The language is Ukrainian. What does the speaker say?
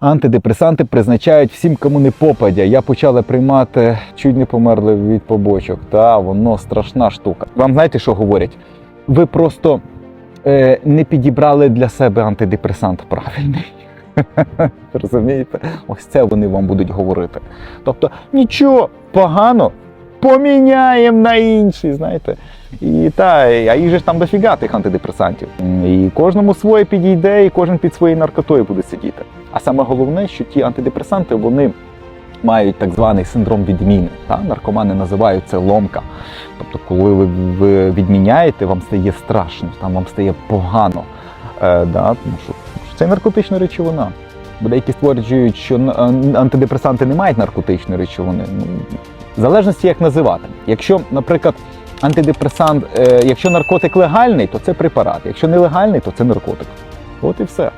Антидепресанти призначають всім, кому не попадя. Я почала приймати, чуть не померли від побочок. Та воно страшна штука. Вам знаєте, що говорять? Ви просто е, не підібрали для себе антидепресант правильний. Розумієте? Ось це вони вам будуть говорити. Тобто, нічого погано, поміняємо на інший, знаєте. І та, а їх же ж там дофіга тих антидепресантів. І кожному своє підійде, і кожен під своєю наркотою буде сидіти. А саме головне, що ті антидепресанти вони мають так званий синдром відміни. Та? Наркомани називають це ломка. Тобто, коли ви, відміняєте, вам стає страшно, там вам стає погано. Е, да? Тому що це наркотична речовина. Бо деякі стверджують, що антидепресанти не мають наркотичної речовини. Ну, в залежності як називати. Якщо, наприклад, антидепресант, е, якщо наркотик легальний, то це препарат. Якщо нелегальний, то це наркотик. От і все.